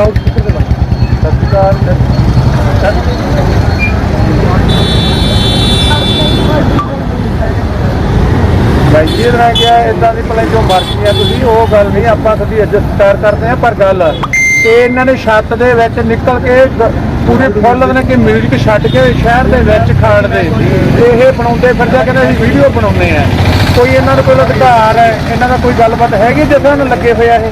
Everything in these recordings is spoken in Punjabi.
ਲਾਊਡ ਸਪੀਕਰ ਤੇ ਲਾ ਸਤਿਕਾਰ ਭਾਈ ਜੀ ਇਹਨਾਂ ਕਿਹਾ ਇਦਾਂ ਦੀ ਭਲੇ ਜੋ ਮਰਜ਼ੀ ਆ ਤੁਸੀਂ, ਉਹ ਗੱਲ ਨਹੀਂ, ਆਪਾਂ ਕਦੀ ਐਡਜਸਟ ਕਰਦੇ ਆ ਪਰ ਗੱਲ ਕਿ ਇਹਨਾਂ ਨੇ ਛੱਤ ਦੇ ਵਿੱਚ ਨਿਕਲ ਕੇ ਗ- ਪੂਰੇ ਫੁੱਲ ਨੇ ਕਿ ਮਿਊਜ਼ਿਕ ਛੱਡ ਕੇ ਸ਼ਹਿਰ ਦੇ ਵਿੱਚ ਖਾਣ ਦੇ। ਇਹ ਬਣਾਉਂਦੇ ਫਿਰਦੇ ਕਹਿੰਦੇ ਅਸੀਂ ਵੀਡੀਓ ਬਣਾਉਂਦੇ ਆ। ਕੋਈ ਇਹਨਾਂ ਦਾ ਕੋਈ ਅਧਿਕਾਰ ਹੈ, ਇਹਨਾਂ ਦਾ ਕੋਈ ਗੱਲਬਾਤ ਹੈਗੀ ਜਿਸ ਨੂੰ ਲੱਗੇ ਹੋਏ ਆ ਇਹ?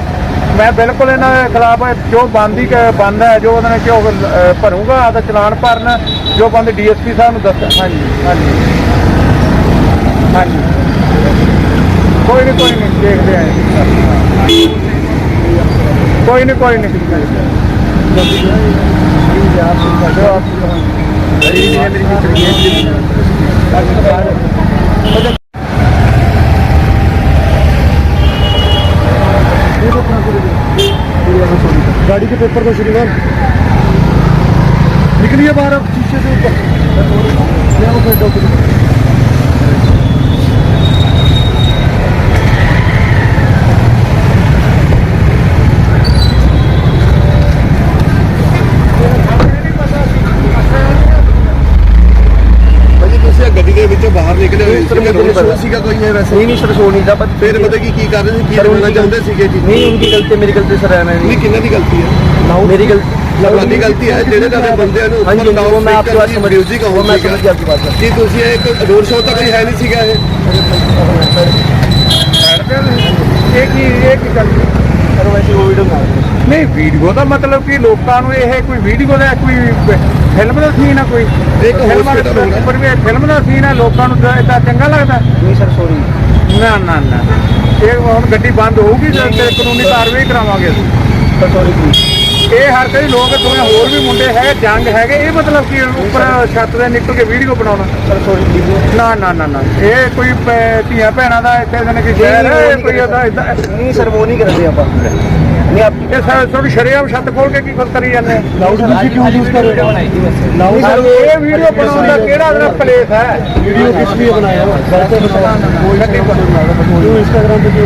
ਮੈਂ ਬਿਲਕੁਲ ਇਹਨਾਂ ਦੇ ਖਿਲਾਫ ਜੋ ਬੰਦੀ ਬੰਦ ਹੈ ਜੋ ਉਹਨਾਂ ਨੇ ਕਿਉਂ ਭਰੂੰਗਾ ਆਦਾ ਚਲਾਨ ਭਰਨ ਜੋ ਬੰਦ ਡੀਐਸਪੀ ਸਾਹਿਬ ਨੂੰ ਦੱਸ ਹਾਂਜੀ ਹਾਂਜੀ। ਹਾਂਜੀ। ਕੋਈ ਨਹੀਂ ਕੋਈ ਨਹੀਂ ਦੇਖਦੇ ਆਂ ਕੋਈ ਨਹੀਂ ਕੋਈ ਨਹੀਂ गाड़ी के पेपर को श्रीमान निकलिए बाहर अब शीशे से ऊपर ਵੈਸੇ ਨਹੀਂ ਨਹੀਂ ਸਰ ਸੋ ਦਾ ਬਸ ਫਿਰ ਪਤਾ ਕੀ ਕੀ ਕਰ ਰਹੇ ਸੀ? ਕੀ ਬੋਲਣਾ ਚਾਹੁੰਦੇ ਸੀਗੇ ਜੀ? ਨਹੀਂ ਉਹਦੀ ਗਲਤੀ ਮੇਰੀ ਗਲਤੀ ਸਰ ਐਵੇਂ ਨਹੀਂ। ਕਿੰਨਾਂ ਦੀ ਗਲਤੀ ਹੈ? ਮੇਰੀ ਗਲਤੀ ਤੁਹਾਡੀ ਗਲਤੀ ਹੈ ਜਿਹੜੇ ਤੁਹਾਡੇ ਬੰਦਿਆਂ ਨੂੰ ਉੱਪਰ ਮੈਂ ਆਪਕੋ ਅੱਜ ਮਿਊਜ਼ਿਕ ਹੋ ਮੈਂ ਸਮਝ ਗਿਆ ਬਾਤ ਹੈ ਜੀ ਤੁਸੀਂ ਇੱਕ ਰੋਡ ਸ਼ੋਅ ਤਾਂ ਕੋਈ ਹੈ ਨਹੀਂ ਸੀਗਾ ਇਹ? ਇੱਕ ਹੀ ਇੱਕ ਹੀ ਗਲਤੀ ਕਰੋ ਵੈਸੇ ਉਹ ਵੀਡੀਓ ਨਹੀਂ ਵੀਡੀਓ ਦਾ ਮਤਲਬ ਕਿ ਲੋਕਾਂ ਨੂੰ ਇਹ ਕੋਈ ਵੀਡੀਓ ਦਾ ਕੋਈ ਫਿਲਮ ਦਾ ਸੀਨ ਆ ਕੋਈ? ਇੱਕ ਫਿਲਮਾਂ hospital ਹੋਣਾ। ਉੱਪਰ ਵੀ ਫਿਲਮ ਦਾ ਸੀਨ ਆ ਲੋਕਾਂ ਨੂੰ ਇਦਾਂ ਚੰਗਾ ਲੱਗਦਾ? ਨਹੀਂ ਸਰ ਸੋਰੀ ਨਾ ਨਾ ਨਾ। ਇਹ ਹੁਣ ਗੱਡੀ ਬੰਦ ਹੋਊਗੀ ਤੇ ਤੇ ਕਾਨੂੰਨੀ ਕਾਰਵਾਈ ਕਰਾਵਾਂਗੇ ਅਸੀਂ? ਸੋਰੀ ਇਹ ਹਰ ਕਈ ਲੋਕ ਦੋਵੇਂ ਹੋਰ ਵੀ ਮੁੰਡੇ ਹੈ ਜੰਗ ਹੈਗੇ ਇਹ ਮਤਲਬ ਕਿ ਉੱਪਰ ਛੱਤ ਦੇ ਨਿਕਲ ਕੇ ਵੀਡੀਓ ਬਣਾਉਣਾ। ਨਾ ਨਾ ਨਾ ਨਾ। ਇਹ ਕੋਈ ਪ- ਧੀਆਂ ਭੈਣਾਂ ਦਾ ਇੱਥੇ ਜਨ ਕਿ ਸ਼ਹਿਰ ਹੈ ਕੋਈ ਉਹਦਾ ਇਦਾਂ ਨਹੀਂ ਸਰ ਨਹੀਂ ਕਰਦੇ ਆਪਾਂ। ਨਹੀਂ ਆਪ ਇਹ ਸਰ ਛੱਤ ਖੋਲ ਕੇ ਕੀ ਕੁਝ ਕਰੀ ਜਾਂਦੇ ਆ? ਤੁਸੀਂ ਕਿਉਂ ਯੂਜ਼ ਕਰ ਰਹੇ ਹੋ? ਨਹੀਂ ਇਹ ਵੀਡੀਓ ਬਣਾਉਣ ਦਾ ਕਿਹੜਾ ਉਹਦਾ ਪਲੇਸ ਹੈ? ਵੀਡੀਓ ਕਿਸ ਲਈ ਬਣਾਇਆ? ਹੈ ਸਰ ਤੇ ਬਤਾਓ ਕੋਈ ਇੰਸਟਾਗ੍ਰam ਤੇ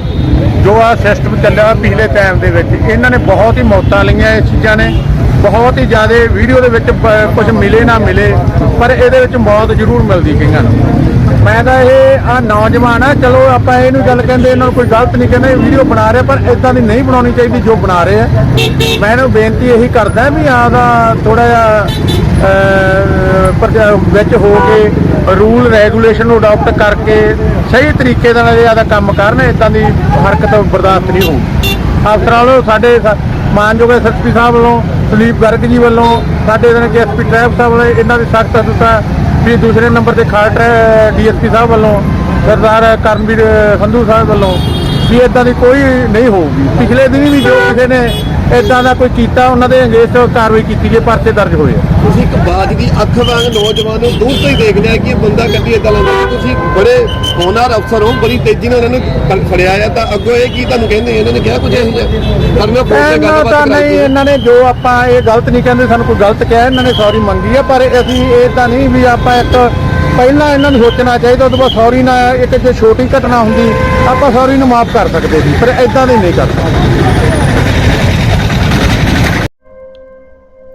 ਜੋ ਆ ਸਿਸਟਮ ਚੱਲਿਆ ਪਿਛਲੇ ਟਾਈਮ ਦੇ ਵਿੱਚ, ਇਹਨਾਂ ਨੇ ਬਹੁਤ ਹੀ ਮੌਤਾਂ ਲਈਆਂ ਇਸ ਚੀਜ਼ਾਂ ਨੇ। ਬਹੁਤ ਹੀ ਜ਼ਿਆਦਾ ਵੀਡੀਓ ਦੇ ਵਿੱਚ ਕੁਝ ਮਿਲੇ ਨਾ ਮਿਲੇ, ਪਰ ਇਹਦੇ ਵਿੱਚ ਮੌਤ ਜ਼ਰੂਰ ਮਿਲਦੀ ਕਈਆਂ ਨੂੰ। ਮੈਂ ਤਾਂ ਇਹ ਆ ਨੌਜਵਾਨ ਆ, ਚਲੋ ਆਪਾਂ ਇਹਨੂੰ ਗੱਲ ਕਹਿੰਦੇ, ਇਹਨਾਂ ਨੂੰ ਕੋਈ ਗਲਤ ਨਹੀਂ ਕਹਿੰਦੇ ਵੀਡੀਓ ਬਣਾ ਰਿਹਾ, ਪਰ ਇਦਾਂ ਦੀ ਨਹੀਂ ਬਣਾਉਣੀ ਚਾਹੀਦੀ ਜੋ ਬਣਾ ਰਹੇ। ਆ ਮੈਂ ਇਹਨੂੰ ਬੇਨਤੀ ਇਹੀ ਕਰਦਾ ਵੀ ਆਦਾ ਥੋੜਾ ਜਿਹਾ ਵਿੱਚ ਹੋ ਕੇ ਰੂਲ ਰੈਗੂਲੇਸ਼ਨ ਨੂੰ ਅਡਾਪਟ ਕਰਕੇ ਸਹੀ ਤਰੀਕੇ ਨਾਲ ਇਹ ਕੰਮ ਕਰਨ ਇਦਾਂ ਦੀ ਹਰਕਤ ਬਰਦਾਸ਼ਤ ਨਹੀਂ ਹੋਊ। ਅਫਸਰਾਂ ਵੱਲੋਂ ਸਾਡੇ ਸ- ਮਾਨਯੋਗ ਐਸਐਸਪੀ ਸਾਹਿਬ ਵੱਲੋਂ ਸੁਲੀਪ ਗਰਗ ਜੀ ਵੱਲੋਂ, ਸਾਡੇ ਇਹਨਾਂ ਕੇ ਐਸਪੀ ਟ੍ਰੈਫਿਕ ਸਾਹਿਬ ਵੱਲੋਂ ਇਹਨਾਂ ਦੀ ਸਖਤ ਹਦਾਇਤਾਂ ਵੀ ਦੂਸਰੇ ਨੰਬਰ ਤੇ ਖਾਲਟਾ ਡੀਐਸਪੀ ਸਾਹਿਬ ਵੱਲੋਂ, ਸਰਦਾਰ ਕਰਨਵੀਰ ਸੰਧੂ ਸਾਹਿਬ ਵੱਲੋਂ ਵੀ ਇਦਾਂ ਦੀ ਕੋਈ ਨਹੀਂ ਹੋਊਗੀ। ਪਿਛਲੇ ਦਿਨੀ ਵੀ ਜੋ ਕਿਸੇ ਨੇ ਇਦਾਂ ਦਾ ਕੋਈ ਕੀਤਾ ਉਹਨਾਂ ਦੇ ਅਗੇਂਸਟ ਕਾਰਵਾਈ ਕੀਤੀ ਗਈ ਪਰਚੇ ਦਰਜ ਹੋਏ ਆ। ਤੁਸੀਂ ਇੱਕ ਬਾਜ ਦੀ ਅੱਖ ਵਾਂਗ ਨੌਜਵਾਨ ਨੂੰ ਦੂਰ ਤੋਂ ਹੀ ਦੇਖ ਲਿਆ ਕਿ ਇਹ ਬੰਦਾ ਗੱਡੀ ਏਦਾਂ ਲਾਉਂਦਾ ਕਿ ਤੁਸੀਂ ਬੜੇ ਹੋਣਹਾਰ ਅਫਸਰ ਹੋ ਬੜੀ ਤੇਜ਼ੀ ਨਾਲ ਇਹਨਾਂ ਨੂੰ ਫੜ- ਫੜਿਆ ਆ। ਤਾਂ ਅੱਗੋਂ ਇਹ ਕੀ ਤੁਹਾਨੂੰ ਕਹਿੰਦੇ ਇਹਨਾਂ ਨੇ ਕਿਹਾ ਕੁਝ ਇਹੋ ਜਿਹਾ? ਮੈਂ ਫੋਨ ਤੇ ਗੱਲਬਾਤ ਨਹੀਂ। ਇਹਨਾਂ ਨੇ ਜੋ ਆਪਾਂ ਇਹ ਗਲਤ ਨਹੀਂ ਕਹਿੰਦੇ ਸਾਨੂੰ ਕੋਈ ਗਲਤ ਕਿਹਾ ਇਹਨਾਂ ਨੇ ਸੌਰੀ ਮੰਗੀ ਆ। ਪਰ ਅਸੀਂ ਇਹ ਤਾਂ ਨਹੀਂ ਵੀ ਆਪਾਂ ਇੱਕ ਪਹਿਲਾਂ ਇਹਨਾਂ ਨੂੰ ਸੋਚਣਾ ਚਾਹੀਦਾ ਤੋਂ ਬਾਅਦ ਸੌਰੀ ਨਾ ਇੱਕ ਜੇ ਛੋਟੀ ਘਟਨਾ ਹੁੰਦੀ ਆਪਾਂ ਸੌਰੀ ਨੂੰ ਮਾਫ ਕਰ ਸਕਦੇ ਸੀ ਪਰ ਇਦਾਂ ਦੀ ਨਹੀਂ ਕਰ ਸਕਦੇ।